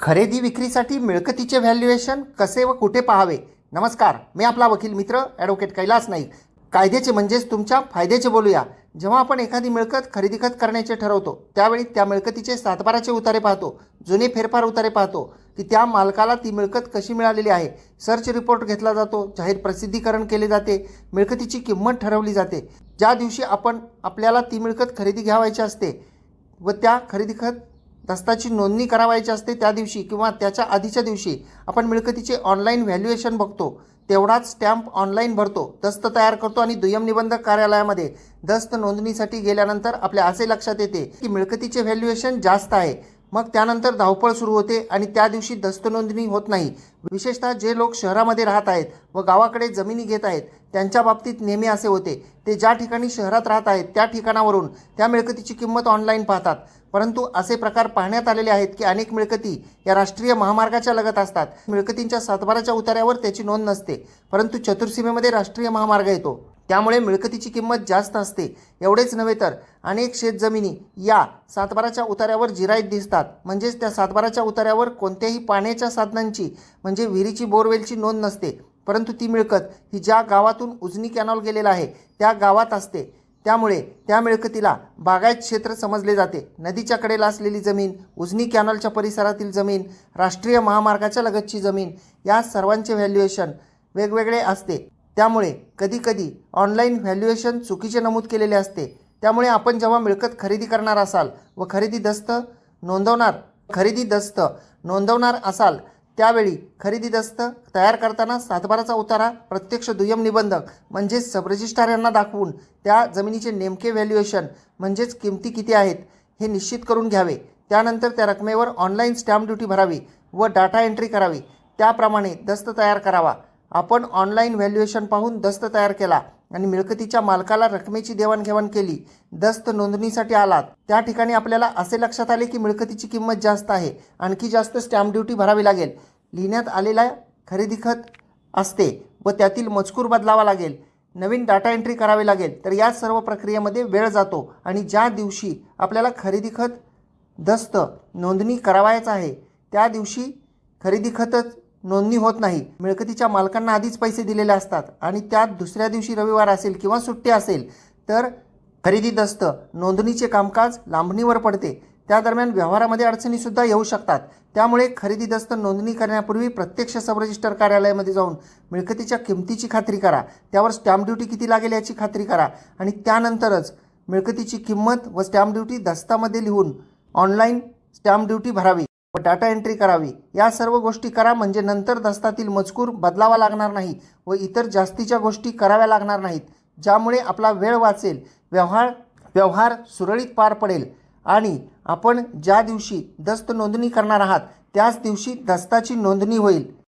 खरेदी विक्रीसाठी मिळकतीचे व्हॅल्युएशन कसे व कुठे पाहावे? नमस्कार मी आपला वकील मित्र ॲडव्होकेट कैलास नाईक. कायद्याचे म्हणजेच तुमच्या फायद्याचे बोलूया. जेव्हा आपण एखादी मिळकत खरेदी खत करण्याचे ठरवतो त्यावेळी त्या मिळकतीचे सातबाराचे उतारे पाहतो जुने फेरफार उतारे पाहतो की त्या मालकाला ती मिळकत कशी मिळालेली आहे? सर्च रिपोर्ट घेतला जातो जाहीर प्रसिद्धीकरण केले जाते मिळकतीची किंमत ठरवली जाते. ज्या दिवशी आपण आपल्याला ती मिळकत खरेदी घ्यावायची असते व त्या खरेदी खत दस्ताची नोंदणी करावायची असते त्या दिवशी किंवा त्याच्या आधीच्या दिवशी. आपण मिळकतीचे ऑनलाईन व्हॅल्युएशन बघतो. तेवढाच स्टॅम्प ऑनलाईन भरतो. दस्त तयार करतो आणि दुय्यम निबंधक कार्यालयामध्ये दस्त नोंदणीसाठी गेल्यानंतर आपल्या असे लक्षात येते की मिळकतीचे व्हॅल्युएशन जास्त आहे. मग त्यानंतर धावपळ सुरू होते आणि त्या दिवशी दस्त नोंदणी होत नाही. विशेषतः जे लोक शहरामध्ये राहत आहेत व गावाकडे जमिनी घेत आहेत त्यांच्या बाबतीत नेहमी असे होते. ते ज्या ठिकाणी शहरात राहत आहेत त्या ठिकाणावरून त्या मिळकतीची किंमत ऑनलाईन पाहतात. परंतु असे प्रकार पाहण्यात आलेले आहेत की अनेक मिळकती या राष्ट्रीय महामार्गाच्या लगत असतात. मिळकतींच्या सातबाराच्या उतार्यावर त्याची नोंद नसते परंतु चतुर्सीमेमध्ये राष्ट्रीय महामार्ग येतो. त्यामुळे मिळकतीची किंमत जास्त असते. एवढेच नव्हे तर अनेक शेतजमिनी या सातबाराच्या उतार्यावर जिरायत दिसतात. म्हणजेच त्या सातबाराच्या उतार्यावर कोणत्याही पाण्याच्या साधनांची म्हणजे विहिरीची बोरवेलची नोंद नसते. परंतु ती मिळकत ही ज्या गावातून उजनी कॅनॉल गेलेला आहे त्या गावात असते. त्यामुळे त्या मिळकतीला बागायत क्षेत्र समजले जाते. नदीच्या कडेला असलेली जमीन उजनी कॅनॉलच्या परिसरातील जमीन राष्ट्रीय महामार्गाच्या लगतची जमीन या सर्वांचे व्हॅल्युएशन वेगवेगळे असते. त्यामुळे कधीकधी ऑनलाईन व्हॅल्युएशन चुकीचे नमूद केलेले असते. त्यामुळे आपण जेव्हा मिळकत खरेदी करणार असाल व खरेदी दस्त नोंदवणार खरेदी दस्त नोंदवणार असाल त्यावेळी खरेदी दस्त तयार करताना सातबाराचा उतारा प्रत्यक्ष दुय्यम निबंधक म्हणजेच सबरजिस्ट्रार यांना दाखवून त्या जमिनीचे नेमके व्हॅल्युएशन म्हणजेच किमती किती आहेत हे निश्चित करून घ्यावे. त्यानंतर त्या रकमेवर ऑनलाईन स्टॅम्प ड्युटी भरावी व डाटा एंट्री करावी. त्याप्रमाणे दस्त तयार करावा. आपण ऑनलाईन व्हॅल्युएशन पाहून दस्त तयार केला आणि मिळकतीच्या मालकाला रकमेची देवाणघेवाण केली दस्त नोंदणीसाठी आलात. त्या ठिकाणी आपल्याला असे लक्षात आले की मिळकतीची किंमत जास्त आहे आणखी जास्त स्टॅम्प ड्युटी भरावी लागेल. लिहिण्यात आलेला खरेदी खत असते व त्यातील मजकूर बदलावा लागेल नवीन डाटा एंट्री करावी लागेल तर या सर्व प्रक्रियेमध्ये वेळ जातो आणि ज्या दिवशी आपल्याला खरेदी खत दस्त नोंदणी करावायचं आहे त्या दिवशी खरेदी खतच नोंदणी होत नाही. मिळकतीच्या मालकांना आधीच पैसे दिलेले असतात आणि त्यात दुसऱ्या दिवशी रविवार असेल किंवा सुट्टी असेल तर खरेदी दस्त नोंदणीचे कामकाज लांबणीवर पडते. त्या दरम्यान व्यवहारामध्ये अडचणीसुद्धा येऊ शकतात. त्यामुळे खरेदी दस्त नोंदणी करण्यापूर्वी प्रत्यक्ष सब रजिस्टर कार्यालयामध्ये जाऊन मिळकतीच्या किमतीची खात्री करा. त्यावर स्टॅम्प ड्युटी किती लागेल याची खात्री करा. आणि त्यानंतरच मिळकतीची किंमत व स्टॅम्प ड्युटी दस्तामध्ये लिहून ऑनलाईन स्टॅम्प ड्युटी भरावी व डाटा एंट्री करावी. या सर्व गोष्टी करा म्हणजे नंतर दस्तातील मजकूर बदलावा लागणार नाही व इतर जास्तीच्या गोष्टी कराव्या लागणार नाहीत. ज्यामुळे आपला वेळ वाचेल. व्यवहार व्यवहार सुरळीत पार पडेल. आणि आपण ज्या दिवशी दस्त नोंदणी करणार आहात त्याच दिवशी दस्ताची नोंदणी होईल.